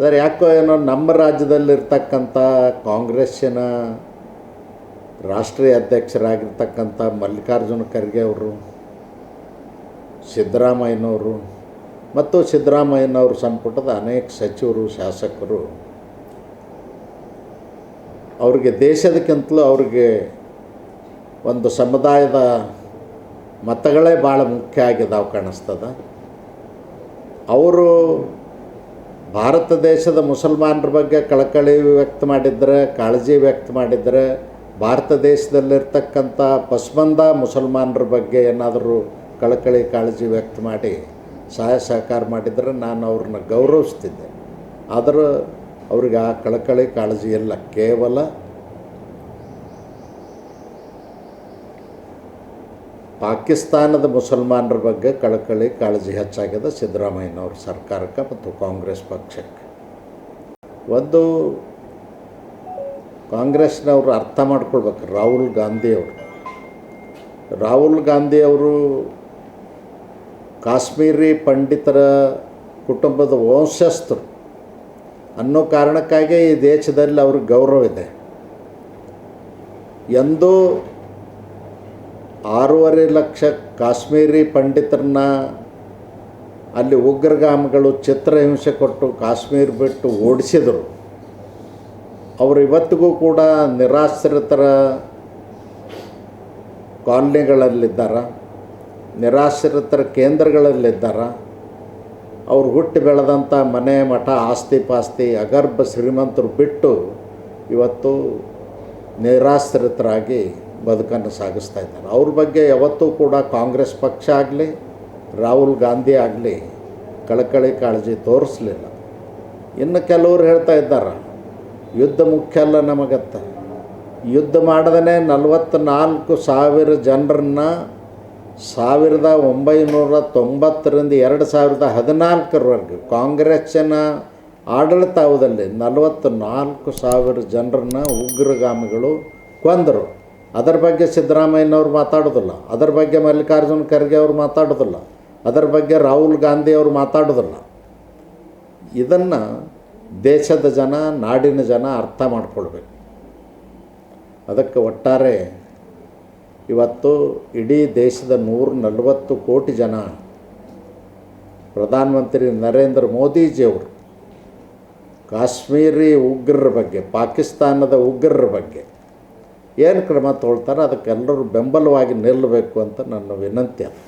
ಆದರೆ ಯಾಕೋ ಏನೋ ನಮ್ಮ ರಾಜ್ಯದಲ್ಲಿರ್ತಕ್ಕಂಥ ಕಾಂಗ್ರೆಸ್ಸಿನ ರಾಷ್ಟ್ರೀಯ ಅಧ್ಯಕ್ಷರಾಗಿರ್ತಕ್ಕಂಥ ಮಲ್ಲಿಕಾರ್ಜುನ ಖರ್ಗೆ ಅವರು, ಸಿದ್ದರಾಮಯ್ಯನವರು ಮತ್ತು ಸಿದ್ದರಾಮಯ್ಯನವ್ರ ಸಂಪುಟದ ಅನೇಕ ಸಚಿವರು, ಶಾಸಕರು, ಅವ್ರಿಗೆ ದೇಶದಕ್ಕಿಂತಲೂ ಅವ್ರಿಗೆ ಒಂದು ಸಮುದಾಯದ ಮತಗಳೇ ಭಾಳ ಮುಖ್ಯ ಆಗಿದ್ದಾವೆ ಕಾಣಿಸ್ತದೆ. ಅವರು ಭಾರತ ದೇಶದ ಮುಸಲ್ಮಾನರ ಬಗ್ಗೆ ಕಳಕಳಿ ವ್ಯಕ್ತ ಮಾಡಿದರೆ, ಕಾಳಜಿ ವ್ಯಕ್ತ ಮಾಡಿದರೆ, ಭಾರತ ದೇಶದಲ್ಲಿರ್ತಕ್ಕಂಥ ಪಸ್ಮಂದ ಮುಸಲ್ಮಾನರ ಬಗ್ಗೆ ಏನಾದರೂ ಕಳಕಳಿ, ಕಾಳಜಿ ವ್ಯಕ್ತ ಮಾಡಿ, ಸಹಾಯ ಸಹಕಾರ ಮಾಡಿದರೆ ನಾನು ಅವ್ರನ್ನ ಗೌರವಿಸ್ತಿದ್ದೆ. ಆದರೂ ಅವ್ರಿಗೆ ಆ ಕಳಕಳಿ, ಕಾಳಜಿ ಇಲ್ಲ ಕೇವಲ ಪಾಕಿಸ್ತಾನದ ಮುಸಲ್ಮಾನರ ಬಗ್ಗೆ ಕಳಕಳಿ ಕಾಳಜಿ ಹೆಚ್ಚಾಗಿದೆ ಸಿದ್ದರಾಮಯ್ಯನವ್ರ ಸರ್ಕಾರಕ್ಕೆ ಮತ್ತು ಕಾಂಗ್ರೆಸ್ ಪಕ್ಷಕ್ಕೆ. ಒಂದು ಕಾಂಗ್ರೆಸ್ನವರು ಅರ್ಥ ಮಾಡ್ಕೊಳ್ಬೇಕು, ರಾಹುಲ್ ಗಾಂಧಿಯವರು. ರಾಹುಲ್ ಗಾಂಧಿಯವರು ಕಾಶ್ಮೀರಿ ಪಂಡಿತರ ಕುಟುಂಬದ ವಂಶಸ್ಥರು. ಅನ್ನೋ ಕಾರಣಕ್ಕಾಗಿ ಈ ದೇಶದಲ್ಲಿ ಅವ್ರಿಗೆ ಗೌರವ ಇದೆ. ಎಂದೂ ಆರೂವರೆ ಲಕ್ಷ ಕಾಶ್ಮೀರಿ ಪಂಡಿತರನ್ನ ಅಲ್ಲಿ ಉಗ್ರಗಾಮಿಗಳು ಚಿತ್ರಹಿಂಸೆ ಕೊಟ್ಟು ಕಾಶ್ಮೀರ ಬಿಟ್ಟು ಓಡಿಸಿದರು. ಅವರು ಇವತ್ತಿಗೂ ಕೂಡ ನಿರಾಶ್ರಿತರ ಕಾಲನಿಗಳಲ್ಲಿದ್ದಾರೆ, ನಿರಾಶ್ರಿತರ ಕೇಂದ್ರಗಳಲ್ಲಿದ್ದಾರೆ. ಅವ್ರು ಹುಟ್ಟಿ ಬೆಳೆದಂಥ ಮನೆ ಮಠ ಆಸ್ತಿ ಪಾಸ್ತಿ ಅಗರ್ಭ ಶ್ರೀಮಂತರು ಬಿಟ್ಟು ಇವತ್ತು ನಿರಾಶ್ರಿತರಾಗಿ ಬದುಕನ್ನು ಸಾಗಿಸ್ತಾ ಇದ್ದಾರೆ. ಅವ್ರ ಬಗ್ಗೆ ಯಾವತ್ತೂ ಕೂಡ ಕಾಂಗ್ರೆಸ್ ಪಕ್ಷ ಆಗಲಿ, ರಾಹುಲ್ ಗಾಂಧಿ ಆಗಲಿ ಕಳಕಳಿ ಕಾಳಜಿ ತೋರಿಸಲಿಲ್ಲ. ಇನ್ನು ಕೆಲವರು ಹೇಳ್ತಾ ಇದ್ದಾರೆ, ಯುದ್ಧ ಮುಖ್ಯ ಅಲ್ಲ ನಮಗತ್ತ. ಯುದ್ಧ ಮಾಡದೇ ನಲವತ್ತ್ನಾಲ್ಕು ಸಾವಿರ ಜನರನ್ನ ಸಾವಿರದ ಒಂಬೈನೂರ ತೊಂಬತ್ತರಿಂದ ಎರಡು ಸಾವಿರದ ಹದಿನಾಲ್ಕರವರೆಗೆ ಕಾಂಗ್ರೆಸ್ಸಿನ ಆಡಳಿತಾವಧದಲ್ಲಿ ನಲವತ್ತ್ನಾಲ್ಕು ಸಾವಿರ ಜನರನ್ನ ಉಗ್ರಗಾಮಿಗಳು ಕೊಂದರು. ಅದರ ಬಗ್ಗೆ ಸಿದ್ದರಾಮಯ್ಯನವ್ರು ಮಾತಾಡೋದಿಲ್ಲ. ಅದರ ಬಗ್ಗೆ ಮಲ್ಲಿಕಾರ್ಜುನ ಖರ್ಗೆ ಅವರು ಮಾತಾಡೋದಿಲ್ಲ. ಅದರ ಬಗ್ಗೆ ರಾಹುಲ್ ಗಾಂಧಿ ಅವರು ಮಾತಾಡೋದಿಲ್ಲ. ಇದನ್ನು ದೇಶದ ಜನ, ನಾಡಿನ ಜನ ಅರ್ಥ ಮಾಡ್ಕೊಳ್ಬೇಕು. ಅದಕ್ಕೆ ಒಟ್ಟಾರೆ ಇವತ್ತು ಇಡೀ ದೇಶದ ನೂರ ನಲವತ್ತು ಕೋಟಿ ಜನ ಪ್ರಧಾನಮಂತ್ರಿ ನರೇಂದ್ರ ಮೋದಿಜಿಯವರು ಕಾಶ್ಮೀರಿ ಉಗ್ರರ ಬಗ್ಗೆ, ಪಾಕಿಸ್ತಾನದ ಉಗ್ರರ ಬಗ್ಗೆ ಏನು ಕ್ರಮ ತೊಗೊಳ್ತಾರೆ ಅದಕ್ಕೆಲ್ಲರೂ ಬೆಂಬಲವಾಗಿ ನಿಲ್ಲಬೇಕು ಅಂತ ನನ್ನ ವಿನಂತಿ ಅದು.